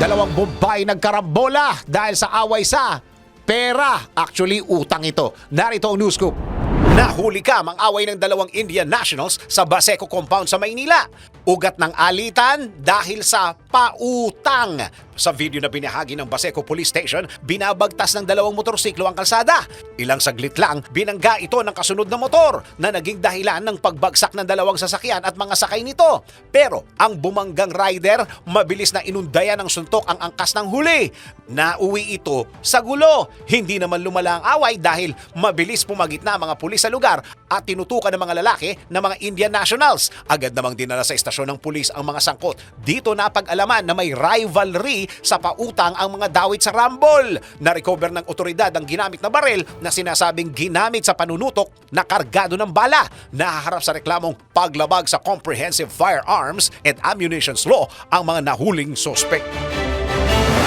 Dalawang Bombay nagkarambola dahil sa away sa pera. Actually, utang ito. Narito ang news scoop. Nahuli ka mang away ng dalawang Indian nationals sa Baseco compound sa Maynila. Ugat ng alitan dahil sa pautang. Sa video na binahagi ng Baseco Police Station, binabagtas ng dalawang motorsiklo ang kalsada. Ilang saglit lang, binangga ito ng kasunod na motor na naging dahilan ng pagbagsak ng dalawang sasakyan at mga sakay nito. Pero ang bumanggang rider, mabilis na inundayan ng suntok ang angkas ng huli. Nauwi ito sa gulo. Hindi naman lumala ang away dahil mabilis pumagitna ang mga pulis sa lugar at tinutukan ng mga lalaki na mga Indian nationals. Agad namang dinala sa istasyon ng pulis ang mga sangkot. Dito napag-alaman na may rivalry sa pautang ang mga dawit sa Rumble. Na-recover ng otoridad ang ginamit na baril na sinasabing ginamit sa panunutok na kargado ng bala. Nahaharap sa reklamong paglabag sa Comprehensive Firearms and Ammunitions Law ang mga nahuling sospek.